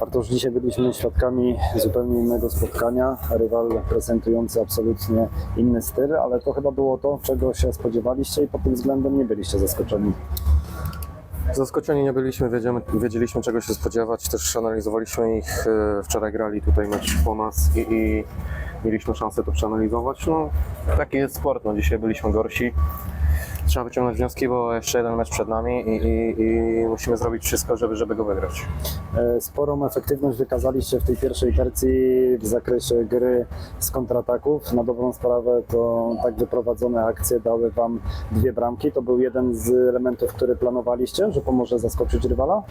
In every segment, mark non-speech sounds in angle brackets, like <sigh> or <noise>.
Bartosz, dzisiaj byliśmy świadkami zupełnie innego spotkania. Rywal prezentujący absolutnie inny styl, ale to chyba było to, czego się spodziewaliście i pod tym względem nie byliście zaskoczeni. Zaskoczeni nie byliśmy, wiedzieliśmy czego się spodziewać, też analizowaliśmy ich, e, wczoraj grali tutaj mecz po nas i, i mieliśmy szansę to przeanalizować. No, taki jest sport, no, dzisiaj byliśmy gorsi. Trzeba wyciągnąć wnioski, bo jeszcze jeden mecz przed nami i, i, i musimy zrobić wszystko, żeby, żeby go wygrać. E, Sporą efektywność wykazaliście w tej pierwszej tercji w zakresie gry z kontrataków. Na dobrą sprawę to tak wyprowadzone akcje dały Wam dwie bramki. To był jeden z elementów, który planowaliście, że pomoże zaskoczyć rywala?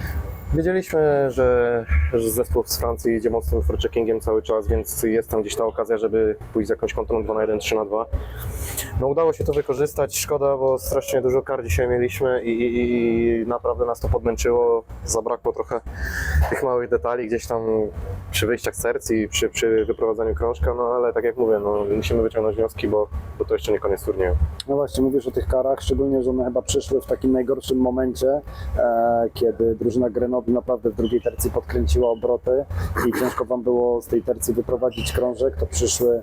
Wiedzieliśmy, że, że zespół z Francji idzie mocnym forecheckingiem cały czas, więc jest tam gdzieś ta okazja, żeby pójść z jakąś kontrą 2 na 1, 3 na 2. No udało się to wykorzystać, szkoda, bo strasznie dużo kar dzisiaj mieliśmy i, i, i naprawdę nas to podmęczyło. Zabrakło trochę tych małych detali gdzieś tam przy wyjściach serc i przy, przy wyprowadzaniu krążka, no ale tak jak mówię, no, musimy wyciągnąć wnioski, bo, bo to jeszcze nie koniec turnieju. No właśnie, mówisz o tych karach, szczególnie, że one chyba przyszły w takim najgorszym momencie, e, kiedy drużyna Grenoble naprawdę w drugiej tercji podkręciła obroty i ciężko Wam było z tej tercji wyprowadzić krążek, to przyszły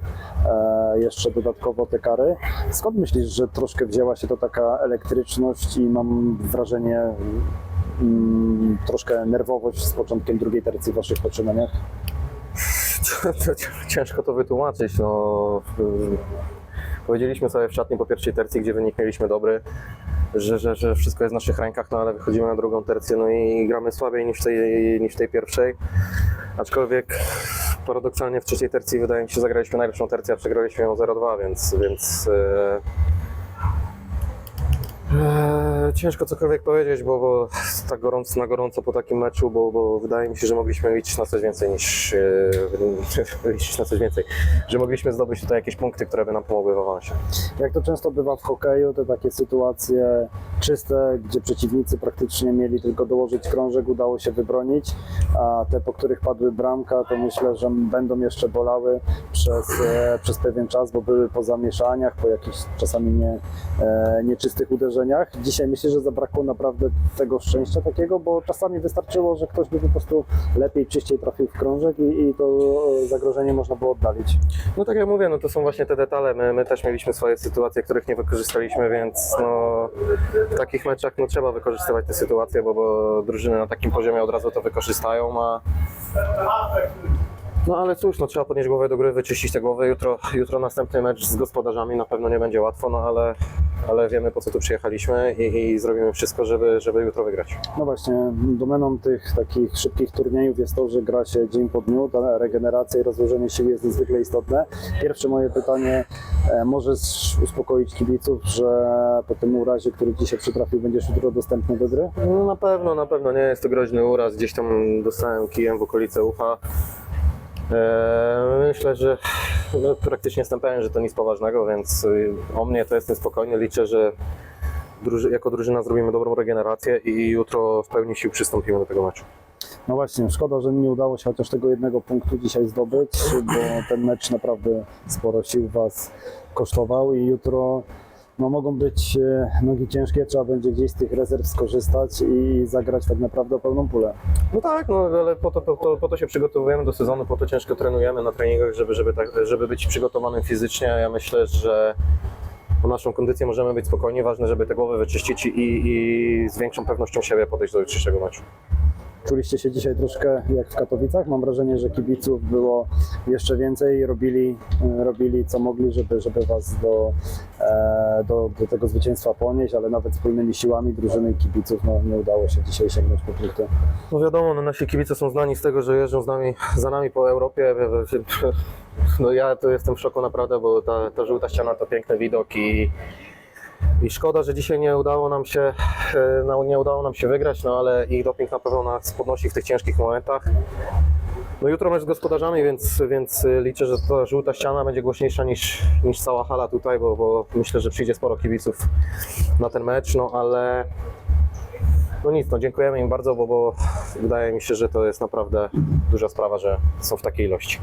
e, jeszcze dodatkowo te kary. Skąd myślisz, że troszkę wzięła się to taka elektryczność i mam wrażenie mm, troszkę nerwowość z początkiem drugiej tercji w Waszych poczynaniach? <laughs> Ciężko to wytłumaczyć. No, powiedzieliśmy sobie w szatni po pierwszej tercji, gdzie wynik mieliśmy dobry, że, że, że wszystko jest w naszych rękach, no ale wychodzimy na drugą tercję no i gramy słabiej niż w tej, niż w tej pierwszej. Aczkolwiek paradoksalnie w trzeciej tercji wydaje mi się, zagraliśmy najlepszą tercję, a przegraliśmy ją 0-2, więc, więc e, e, ciężko cokolwiek powiedzieć, bo, bo tak gorąco, na gorąco po takim meczu, bo, bo wydaje mi się, że mogliśmy liczyć na coś więcej niż e, <laughs> liczyć na coś więcej, że mogliśmy zdobyć tutaj jakieś punkty, które by nam pomogły w awansie. Jak to często bywa w hokeju, te takie sytuacje czyste, gdzie przeciwnicy praktycznie mieli tylko dołożyć krążek, udało się wybronić, a te, po których padły bramka, to myślę, że będą jeszcze bolały przez, e, przez pewien czas, bo były po zamieszaniach, po jakichś czasami nie, e, nieczystych uderzeniach. Dzisiaj myślę, że zabrakło naprawdę tego szczęścia takiego, bo czasami wystarczyło, że ktoś by po prostu lepiej, czyściej trafił w krążek i, i to e, zagrożenie można było oddalić. No tak jak mówię, no to są właśnie te detale. My, my też mieliśmy swoje sytuacje, których nie wykorzystaliśmy, więc no, w takich meczach no, trzeba wykorzystywać te sytuacje, bo, bo drużyny na takim poziomie od razu to wykorzystają, a no ale cóż, no trzeba podnieść głowę do gry, wyczyścić te głowy. Jutro, jutro następny mecz z gospodarzami, na pewno nie będzie łatwo, no ale, ale wiemy po co tu przyjechaliśmy i, i zrobimy wszystko, żeby, żeby jutro wygrać. No właśnie, domeną tych takich szybkich turniejów jest to, że gra się dzień po dniu, ta regeneracja i rozłożenie sił jest niezwykle istotne. Pierwsze moje pytanie, e, możesz uspokoić kibiców, że po tym urazie, który dzisiaj przytrafił, będziesz jutro dostępny do gry? No na pewno, na pewno nie jest to groźny uraz. Gdzieś tam dostałem kijem w okolice ucha. Eee, myślę, że no, praktycznie jestem pewien, że to nic poważnego, więc y, o mnie to jestem spokojny. Liczę, że jako drużyna zrobimy dobrą regenerację i jutro w pełni sił przystąpimy do tego meczu. No właśnie, szkoda, że nie udało się chociaż tego jednego punktu dzisiaj zdobyć, bo ten mecz naprawdę sporo sił Was kosztował i jutro no, mogą być e, nogi ciężkie, trzeba będzie gdzieś z tych rezerw skorzystać i zagrać tak naprawdę o pełną pulę. No tak, no ale po to, po, to, po to się przygotowujemy do sezonu, po to ciężko trenujemy na treningach, żeby, żeby, tak, żeby być przygotowanym fizycznie. Ja myślę, że o naszą kondycję możemy być spokojni. Ważne, żeby te głowy wyczyścić i, i z większą pewnością siebie podejść do jutrzejszego meczu. Czuliście się dzisiaj troszkę jak w Katowicach? Mam wrażenie, że kibiców było jeszcze więcej robili, e, robili co mogli, żeby, żeby Was do, e, do, do tego zwycięstwa ponieść, ale nawet wspólnymi siłami drużyny kibiców no, nie udało się dzisiaj sięgnąć po punkty. No wiadomo, no nasi kibice są znani z tego, że jeżdżą z nami, za nami po Europie. No ja to jestem w szoku naprawdę, bo ta, ta żółta ściana to piękny widok i, i szkoda, że dzisiaj nie udało nam się, e, no, nie udało nam się wygrać, no ale ich doping na pewno nas podnosi w tych ciężkich momentach. No jutro mecz z gospodarzami, więc, więc liczę, że ta żółta ściana będzie głośniejsza niż, niż cała hala tutaj, bo, bo myślę, że przyjdzie sporo kibiców na ten mecz, no ale no nic, no dziękujemy im bardzo, bo, bo wydaje mi się, że to jest naprawdę duża sprawa, że są w takiej ilości.